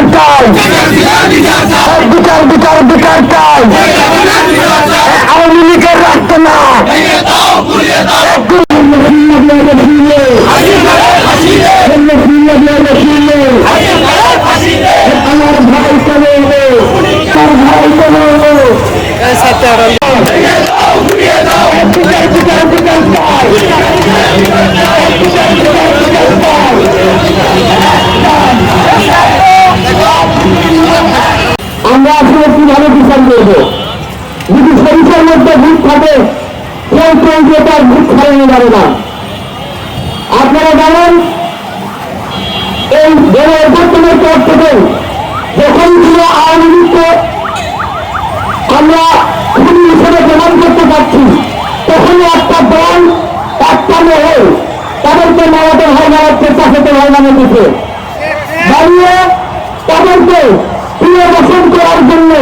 বিচার চাই। বিচার বিচার বিচার চাই। আওয়ামী লীগের রাখতো না। আমার থাকে কেউ তার ভূত খাওয়ানো যাবে না। আপনারা জানেন, এই দলের বর্তমানের পর থেকে যখন ছিল আওয়ামী লীগকে আমরা খুবই হিসেবে প্রমাণ করতে পারছি, তখনই একটা দল একটা মহল তাদেরকে মারাতে হয় মারার চেষ্টা করতে হয়, নামে দিতে দাঁড়িয়ে তাদেরকে প্রিয় দর্শন করার জন্য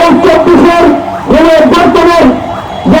এই চব্বিশের যে বর্তমান যে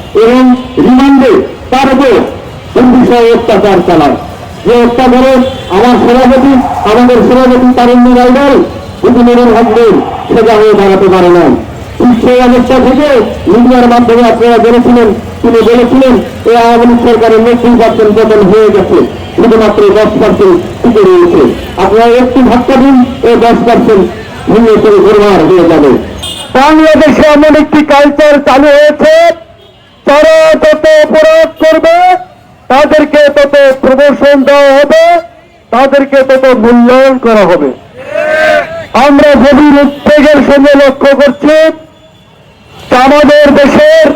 এবং রিমান্ডে তার উপর বিষয়ে অত্যাচার চালায়? যে অত্যাচারে আমার সভাপতি, আমাদের সভাপতি তারুণ্য রাইডাল হুদি নুরুল হকদের সোজা হয়ে দাঁড়াতে পারে না ঠিক অবস্থা থেকে মিডিয়ার মাধ্যমে আপনারা জেনেছিলেন, তিনি বলেছিলেন এই আওয়ামী সরকারের নব্বই পার্সেন্ট পতন হয়ে গেছে, শুধুমাত্র দশ পার্সেন্ট টিকে রয়েছে। আপনারা একটু ধাক্কা দিন, এই দশ পার্সেন্ট ভেঙে করে হয়ে যাবে। বাংলাদেশে এমন একটি কালচার চালু হয়েছে তারা তত অপরাধ করবে, তাদেরকে তত প্রমোশন দেওয়া হবে, তাদেরকে তত মূল্যায়ন করা হবে। আমরা গভীর উদ্বেগের সঙ্গে লক্ষ্য করছি, আমাদের দেশের,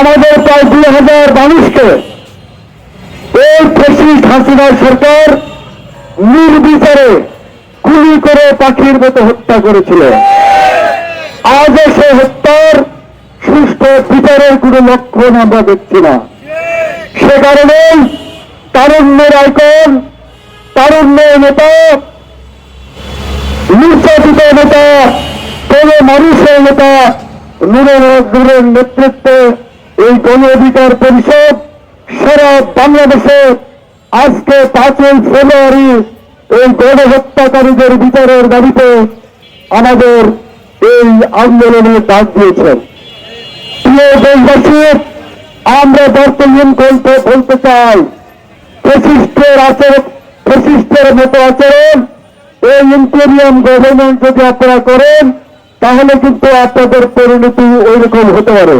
আমাদের প্রায় দুই হাজার মানুষকে এই ফেসিস্ট হাসিনা সরকার নির্বিচারে গুলি করে পাখির মতো হত্যা করেছিল। আজও সে হত্যার সুষ্ঠু বিচারের কোনো লক্ষণ আমরা দেখছি না। সে কারণেই তারুণ্যের আইকন তারুণ্যের নেতা, নির্যাতিত নেতা, কোন মানুষের নেতা নুরের নেতৃত্বে এই গণ অধিকার পরিষদ সারা বাংলাদেশে আজকে পাঁচই ফেব্রুয়ারি এই গণহত্যাকারীদের বিচারের দাবিতে আমাদের এই আন্দোলনে ডাক দিয়েছেন। আমরা বর্তমান বলতে বলতে চাই। ফেসিস্টের আচরণ ফেসিস্টের মতো আচরণ, এই ইন্টেরিয়াম গভর্নমেন্ট যদি আপনারা করেন, তাহলে কিন্তু আপনাদের পরিণতি ওইরকম হতে পারে।